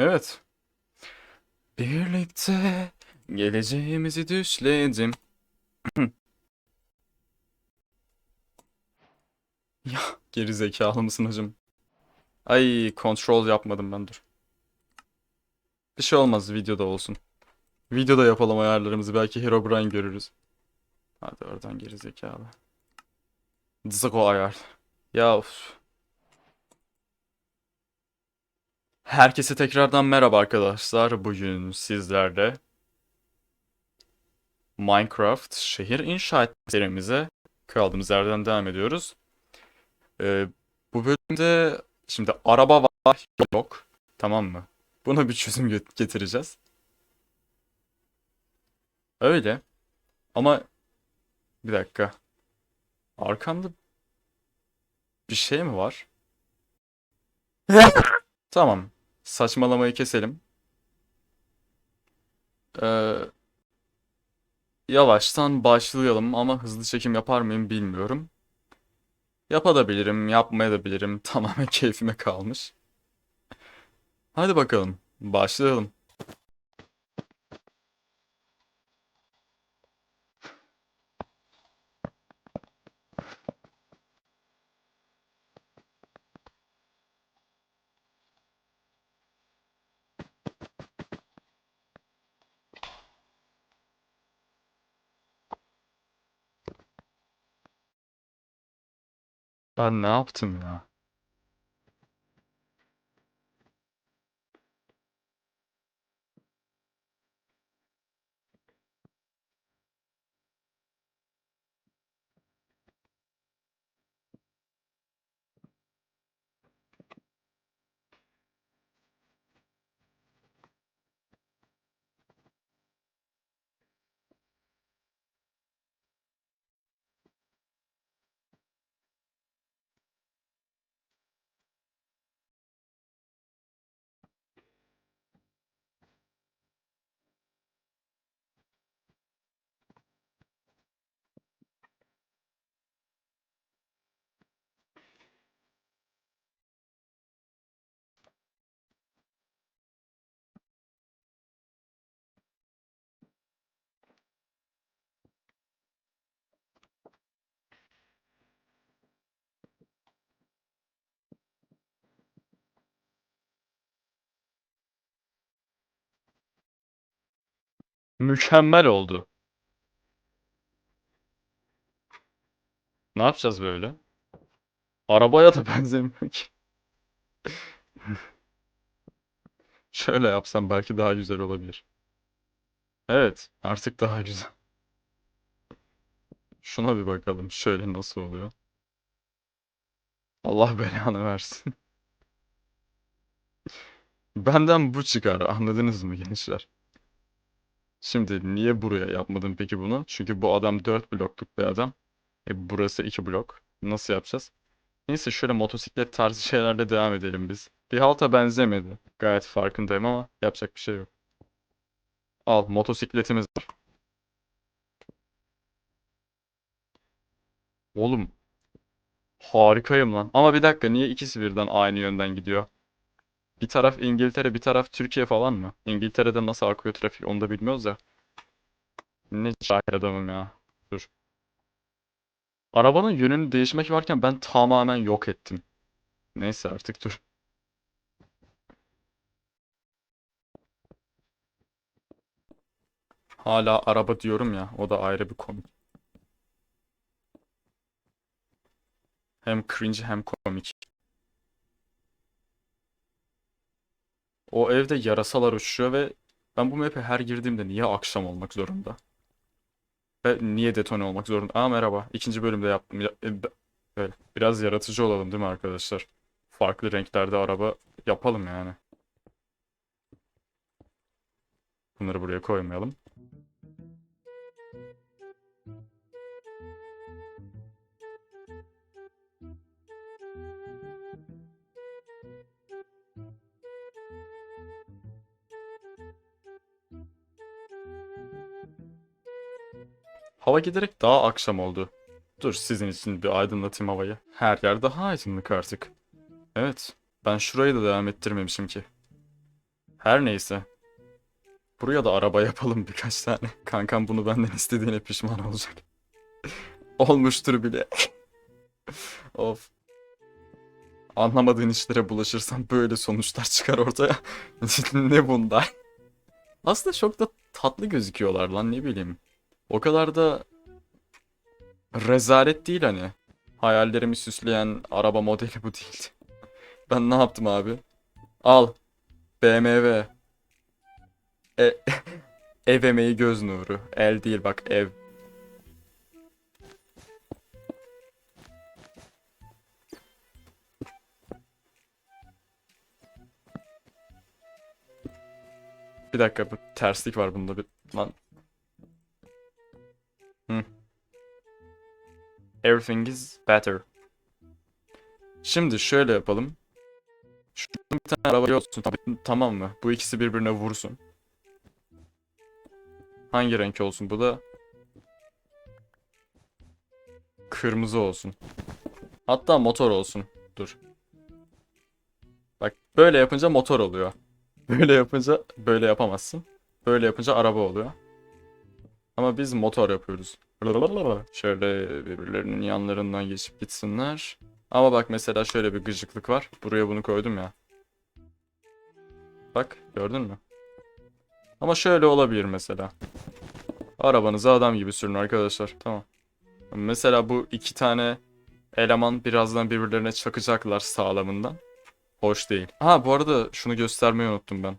Evet. Birlikte geleceğimizi düşledim. ya geri zekalı mısın hocam? Ay kontrol yapmadım ben dur. Bir şey olmaz videoda olsun. Videoda yapalım ayarlarımızı belki Herobrine görürüz. Hadi oradan geri zekalı. Zıko ayar. Ya of. Herkese tekrardan merhaba arkadaşlar. Bugün sizlerle Minecraft şehir inşa serimize kaldığımız yerden devam ediyoruz. Ee, bu bölümde şimdi araba var yok. Tamam mı? Buna bir çözüm get- getireceğiz. Öyle. Ama bir dakika. Arkamda bir şey mi var? Tamam. Saçmalamayı keselim. Ee, yavaştan başlayalım ama hızlı çekim yapar mıyım bilmiyorum. Yapabilirim, yapmayabilirim. Tamamen keyfime kalmış. Hadi bakalım. Başlayalım. Ben ne yaptım ya? Mükemmel oldu. Ne yapacağız böyle? Arabaya da benzemiyor ki. Şöyle yapsam belki daha güzel olabilir. Evet, artık daha güzel. Şuna bir bakalım. Şöyle nasıl oluyor? Allah belanı versin. Benden bu çıkar. Anladınız mı gençler? Şimdi niye buraya yapmadım peki bunu? Çünkü bu adam 4 blokluk bir adam. E burası 2 blok. Nasıl yapacağız? Neyse şöyle motosiklet tarzı şeylerle devam edelim biz. Bir halta benzemedi. Gayet farkındayım ama yapacak bir şey yok. Al motosikletimiz var. Oğlum harikayım lan. Ama bir dakika niye ikisi birden aynı yönden gidiyor? Bir taraf İngiltere, bir taraf Türkiye falan mı? İngiltere'de nasıl akıyor trafik onu da bilmiyoruz ya. Ne cahil adamım ya. Dur. Arabanın yönünü değişmek varken ben tamamen yok ettim. Neyse artık dur. Hala araba diyorum ya. O da ayrı bir komik. Hem cringe hem komik. O evde yarasalar uçuşuyor ve ben bu map'e her girdiğimde niye akşam olmak zorunda? Ve niye detone olmak zorunda? Aa merhaba. İkinci bölümde yaptım. Ya- e, Böyle. Biraz yaratıcı olalım değil mi arkadaşlar? Farklı renklerde araba yapalım yani. Bunları buraya koymayalım. Hava giderek daha akşam oldu. Dur sizin için bir aydınlatayım havayı. Her yer daha aydınlık artık. Evet, ben şurayı da devam ettirmemişim ki. Her neyse. Buraya da araba yapalım birkaç tane. Kankam bunu benden istediğine pişman olacak. Olmuştur bile. of. Anlamadığın işlere bulaşırsan böyle sonuçlar çıkar ortaya. ne bunlar? Aslında çok da tatlı gözüküyorlar lan ne bileyim. O kadar da rezalet değil hani. Hayallerimi süsleyen araba modeli bu değildi. Ben ne yaptım abi? Al. BMW. E ev emeği göz nuru. El değil bak ev. Bir dakika bir terslik var bunda bir lan. Everything is better. Şimdi şöyle yapalım. Şuradan bir tane araba olsun tam- tamam mı? Bu ikisi birbirine vursun. Hangi renk olsun bu da? Kırmızı olsun. Hatta motor olsun. Dur. Bak böyle yapınca motor oluyor. Böyle yapınca böyle yapamazsın. Böyle yapınca araba oluyor. Ama biz motor yapıyoruz. Şöyle birbirlerinin yanlarından geçip gitsinler. Ama bak mesela şöyle bir gıcıklık var. Buraya bunu koydum ya. Bak gördün mü? Ama şöyle olabilir mesela. Arabanızı adam gibi sürün arkadaşlar. Tamam. Mesela bu iki tane eleman birazdan birbirlerine çakacaklar sağlamından. Hoş değil. Ha bu arada şunu göstermeyi unuttum ben.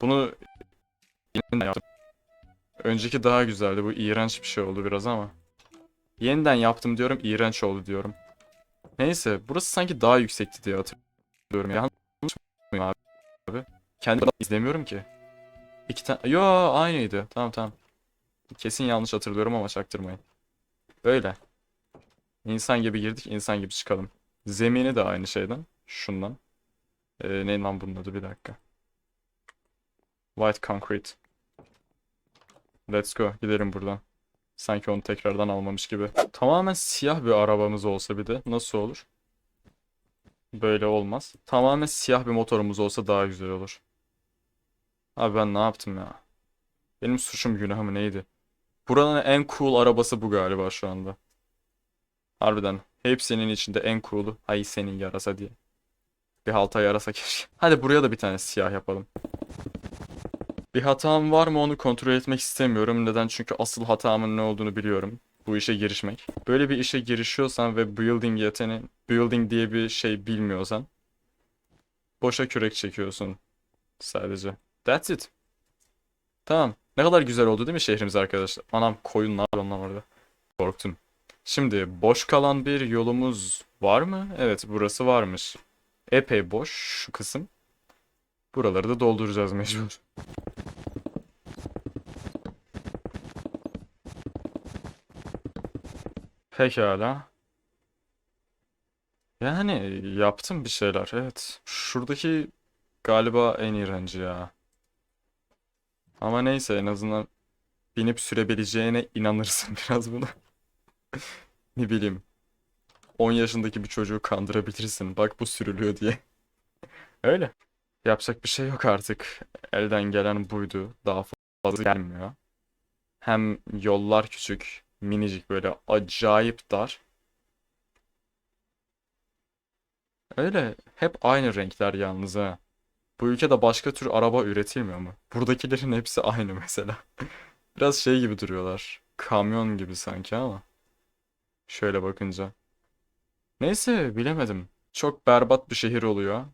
Bunu yaptım. Önceki daha güzeldi. Bu iğrenç bir şey oldu biraz ama. Yeniden yaptım diyorum, iğrenç oldu diyorum. Neyse, burası sanki daha yüksekti diye hatırlıyorum. Ya. Yanlış mıyım abi? Kendim izlemiyorum ki. İki tane... Yo aynıydı. Tamam tamam. Kesin yanlış hatırlıyorum ama çaktırmayın. Böyle. İnsan gibi girdik, insan gibi çıkalım. Zemini de aynı şeyden. Şundan. Ee, ne lan bunun adı bir dakika. White concrete. Let's go. Gidelim buradan. Sanki onu tekrardan almamış gibi. Tamamen siyah bir arabamız olsa bir de nasıl olur? Böyle olmaz. Tamamen siyah bir motorumuz olsa daha güzel olur. Abi ben ne yaptım ya? Benim suçum günahım neydi? Buranın en cool arabası bu galiba şu anda. Harbiden. Hepsinin içinde en cool'u. Ay senin yarasa diye. Bir halta yarasa keşke. Hadi buraya da bir tane siyah yapalım. Bir hatam var mı onu kontrol etmek istemiyorum. Neden? Çünkü asıl hatamın ne olduğunu biliyorum. Bu işe girişmek. Böyle bir işe girişiyorsan ve building yeteneği, building diye bir şey bilmiyorsan boşa kürek çekiyorsun sadece. That's it. Tamam. Ne kadar güzel oldu değil mi şehrimiz arkadaşlar? Anam koyun ne onlar orada. Korktum. Şimdi boş kalan bir yolumuz var mı? Evet burası varmış. Epey boş şu kısım. Buraları da dolduracağız mecbur. Pekala. Yani yaptım bir şeyler evet. Şuradaki galiba en iğrenci ya. Ama neyse en azından binip sürebileceğine inanırsın biraz buna. Ne bileyim. 10 yaşındaki bir çocuğu kandırabilirsin. Bak bu sürülüyor diye. Öyle. Yapacak bir şey yok artık. Elden gelen buydu. Daha fazla gelmiyor. Hem yollar küçük, minicik böyle acayip dar. Öyle hep aynı renkler yalnız ha. Bu ülkede başka tür araba üretilmiyor mu? Buradakilerin hepsi aynı mesela. Biraz şey gibi duruyorlar. Kamyon gibi sanki ama. Şöyle bakınca. Neyse bilemedim. Çok berbat bir şehir oluyor.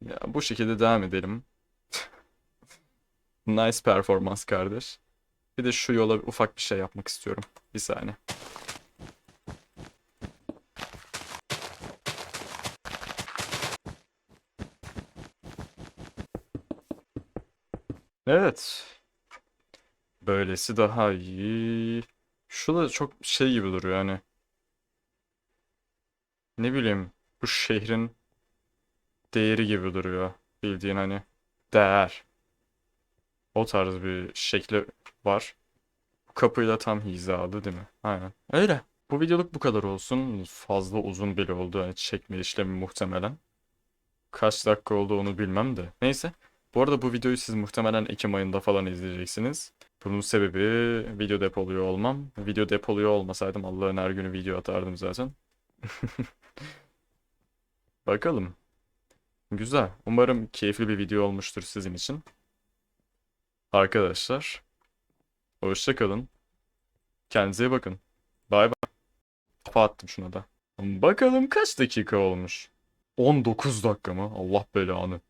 Ya bu şekilde devam edelim. Nice performans kardeş. Bir de şu yola ufak bir şey yapmak istiyorum. Bir saniye. Evet. Böylesi daha iyi. Şu da çok şey gibi duruyor hani. Ne bileyim bu şehrin değeri gibi duruyor. Bildiğin hani değer. O tarz bir şekli var. Kapıyla tam hizalı değil mi? Aynen. Öyle. Bu videoluk bu kadar olsun. Fazla uzun bile oldu. Hani çekme işlemi muhtemelen. Kaç dakika oldu onu bilmem de. Neyse. Bu arada bu videoyu siz muhtemelen Ekim ayında falan izleyeceksiniz. Bunun sebebi video depoluyor olmam. Video depoluyor olmasaydım Allah'ın her günü video atardım zaten. Bakalım. Güzel. Umarım keyifli bir video olmuştur sizin için. Arkadaşlar, hoşça kalın. Kendinize bakın. Bay bay. Kafa attım şuna da. Bakalım kaç dakika olmuş? 19 dakika mı? Allah belanı.